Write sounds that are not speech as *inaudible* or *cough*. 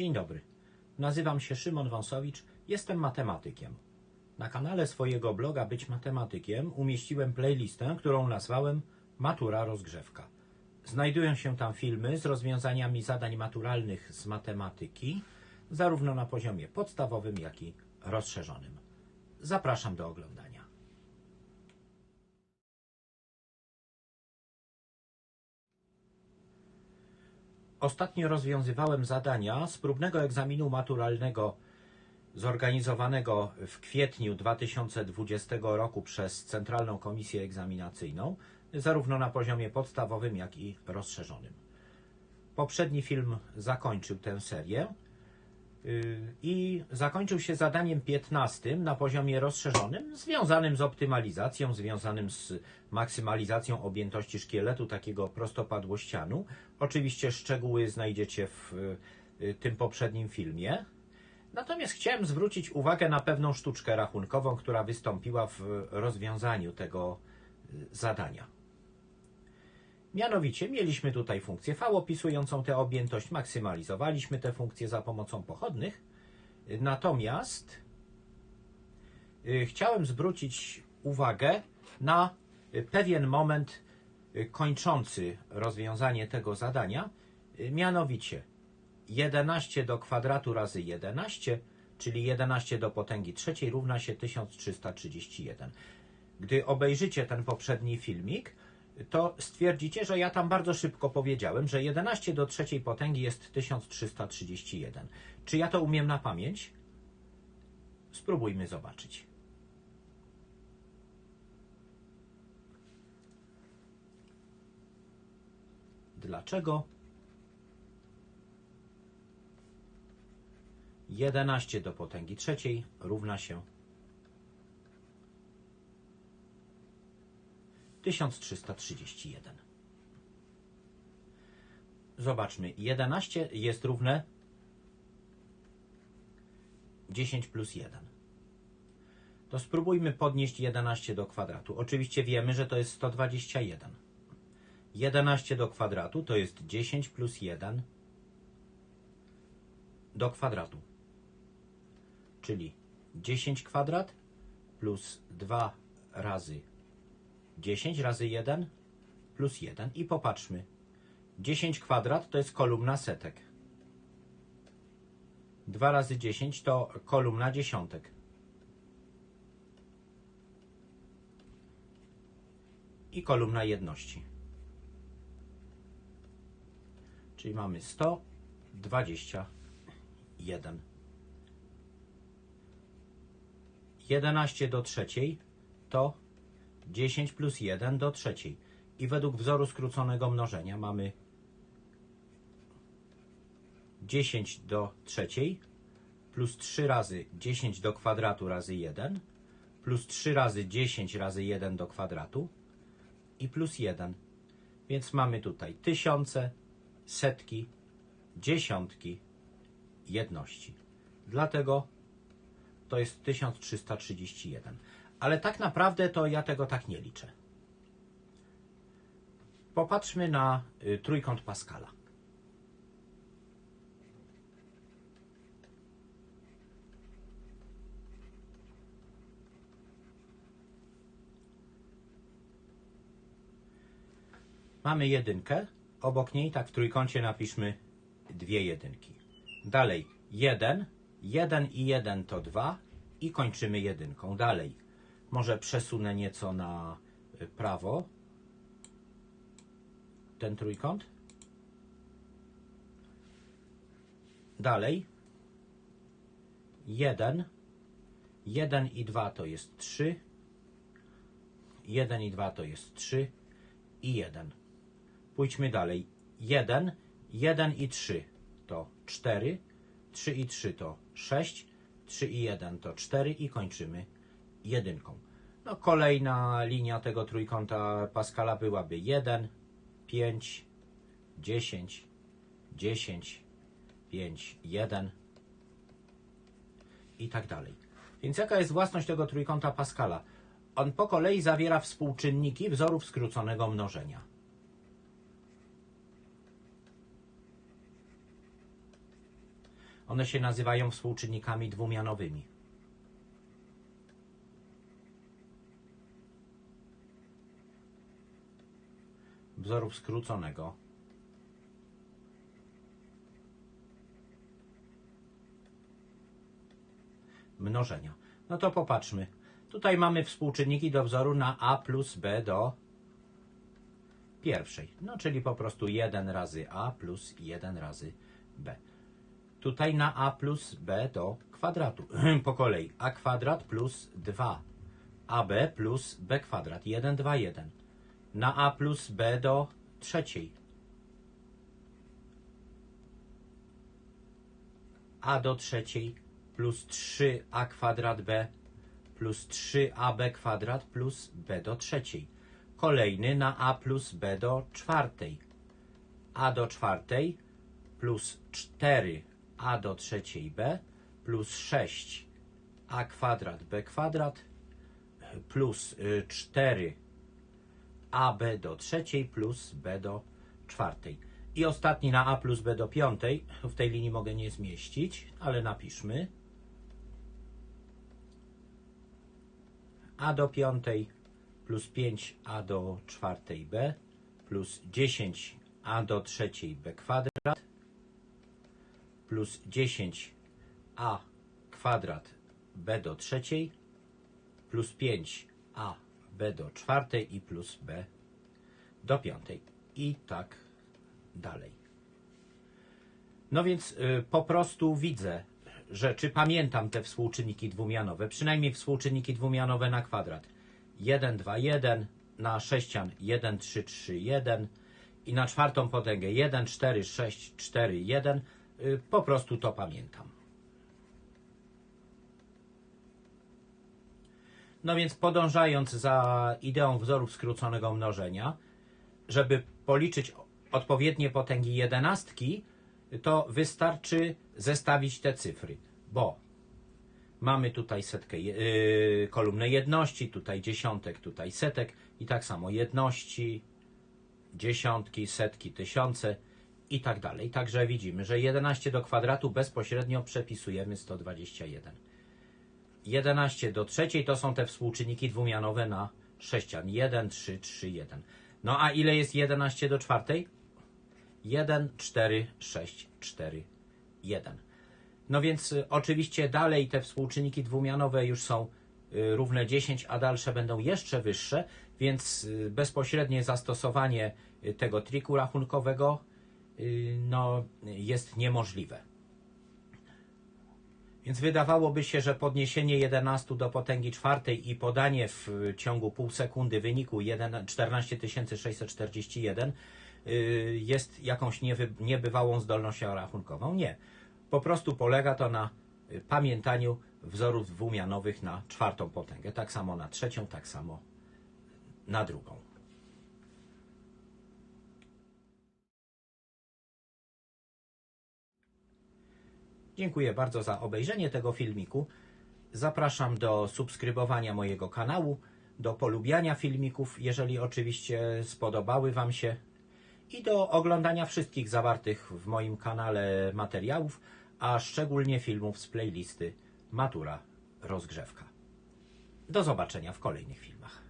Dzień dobry. Nazywam się Szymon Wąsowicz, jestem matematykiem. Na kanale swojego bloga Być Matematykiem umieściłem playlistę, którą nazwałem Matura Rozgrzewka. Znajdują się tam filmy z rozwiązaniami zadań maturalnych z matematyki, zarówno na poziomie podstawowym, jak i rozszerzonym. Zapraszam do oglądania. Ostatnio rozwiązywałem zadania z próbnego egzaminu maturalnego zorganizowanego w kwietniu 2020 roku przez Centralną Komisję Egzaminacyjną, zarówno na poziomie podstawowym, jak i rozszerzonym. Poprzedni film zakończył tę serię i zakończył się zadaniem 15 na poziomie rozszerzonym, związanym z optymalizacją, związanym z maksymalizacją objętości szkieletu takiego prostopadłościanu. Oczywiście szczegóły znajdziecie w yy, tym poprzednim filmie. Natomiast chciałem zwrócić uwagę na pewną sztuczkę rachunkową, która wystąpiła w rozwiązaniu tego y, zadania. Mianowicie mieliśmy tutaj funkcję V opisującą tę objętość, maksymalizowaliśmy tę funkcję za pomocą pochodnych, natomiast y, chciałem zwrócić uwagę na y, pewien moment kończący rozwiązanie tego zadania, mianowicie 11 do kwadratu razy 11, czyli 11 do potęgi trzeciej równa się 1331. Gdy obejrzycie ten poprzedni filmik, to stwierdzicie, że ja tam bardzo szybko powiedziałem, że 11 do trzeciej potęgi jest 1331. Czy ja to umiem na pamięć? Spróbujmy zobaczyć. Dlaczego 11 do potęgi trzeciej równa się 1331. Zobaczmy, 11 jest równe 10 plus 1. To spróbujmy podnieść 11 do kwadratu. Oczywiście wiemy, że to jest 121. 11 do kwadratu to jest 10 plus 1 do kwadratu czyli 10 kwadrat plus 2 razy 10 razy 1 plus 1 i popatrzmy. 10 kwadrat to jest kolumna setek. 2 razy 10 to kolumna dziesiątek. I kolumna jedności. Czyli mamy 121. 11 do trzeciej to 10 plus 1 do trzeciej. I według wzoru skróconego mnożenia mamy 10 do trzeciej plus 3 razy 10 do kwadratu razy 1 plus 3 razy 10 razy 1 do kwadratu i plus 1. Więc mamy tutaj tysiące, setki, dziesiątki, jedności. Dlatego to jest 1331. Ale tak naprawdę to ja tego tak nie liczę. Popatrzmy na y, trójkąt Pascala. Mamy jedynkę, obok niej tak w trójkącie napiszmy dwie jedynki. Dalej jeden 1 i 1 to 2 i kończymy jedynką. Dalej, może przesunę nieco na y, prawo? Ten trójkąt. Dalej, 1, 1 i 2 to jest 3, 1 i 2 to jest 3 i 1. Pójdźmy dalej. 1, 1 i 3 to 4, 3 i 3 to 6, 3 i 1 to 4 i kończymy jedynką. No, kolejna linia tego trójkąta Pascala byłaby 1, 5, 10, 10, 5, 1 i tak dalej. Więc jaka jest własność tego trójkąta Pascala? On po kolei zawiera współczynniki wzorów skróconego mnożenia. One się nazywają współczynnikami dwumianowymi. Wzorów skróconego. Mnożenia. No to popatrzmy. Tutaj mamy współczynniki do wzoru na a plus b do pierwszej. No czyli po prostu 1 razy a plus 1 razy b. Tutaj na a plus b do kwadratu. *clears throat* po kolei a kwadrat plus 2 ab plus b kwadrat. 1, 2, 1. Na a plus b do trzeciej. a do trzeciej plus 3a kwadrat b plus 3ab kwadrat plus b do trzeciej. Kolejny na a plus b do czwartej. a do czwartej plus 4a do trzeciej b plus 6a kwadrat b kwadrat plus y, 4 ab do trzeciej plus b do czwartej. I ostatni na a plus b do piątej. W tej linii mogę nie zmieścić, ale napiszmy. a do piątej plus 5a do czwartej b plus 10a do trzeciej b kwadrat plus 10a kwadrat b do trzeciej plus 5a b do czwartej i plus b do piątej. I tak dalej. No więc y, po prostu widzę, że czy pamiętam te współczynniki dwumianowe, przynajmniej współczynniki dwumianowe na kwadrat. 1, 2, 1, na sześcian 1, 3, 3, 1 i na czwartą potęgę 1, 4, 6, 4, 1. Y, Po prostu to pamiętam. No więc podążając za ideą wzorów skróconego mnożenia, żeby policzyć odpowiednie potęgi jedenastki, to wystarczy zestawić te cyfry, bo mamy tutaj setkę, yy, kolumnę jedności, tutaj dziesiątek, tutaj setek i tak samo jedności, dziesiątki, setki, tysiące i tak dalej. Także widzimy, że 11 do kwadratu bezpośrednio przepisujemy 121. 11 do trzeciej to są te współczynniki dwumianowe na sześcian. 1, 3, 3, 1. No a ile jest 11 do czwartej? 1, 4, 6, 4, 1. No więc y, oczywiście dalej te współczynniki dwumianowe już są y, równe 10, a dalsze będą jeszcze wyższe, więc y, bezpośrednie zastosowanie tego triku rachunkowego no, jest niemożliwe. Więc wydawałoby się, że podniesienie 11 do potęgi czwartej i podanie w ciągu pół sekundy wyniku 1 14 641 y, jest jakąś niebywałą zdolnością rachunkową. Nie. Po prostu polega to na y, pamiętaniu wzorów dwumianowych na czwartą potęgę. Tak samo na trzecią, tak samo na drugą. Dziękuję bardzo za obejrzenie tego filmiku. Zapraszam do subskrybowania mojego kanału, do polubiania filmików, jeżeli oczywiście spodobały Wam się, i do oglądania wszystkich zawartych w moim kanale materiałów, a szczególnie filmów z playlisty Matura Rozgrzewka. Do zobaczenia w kolejnych filmach.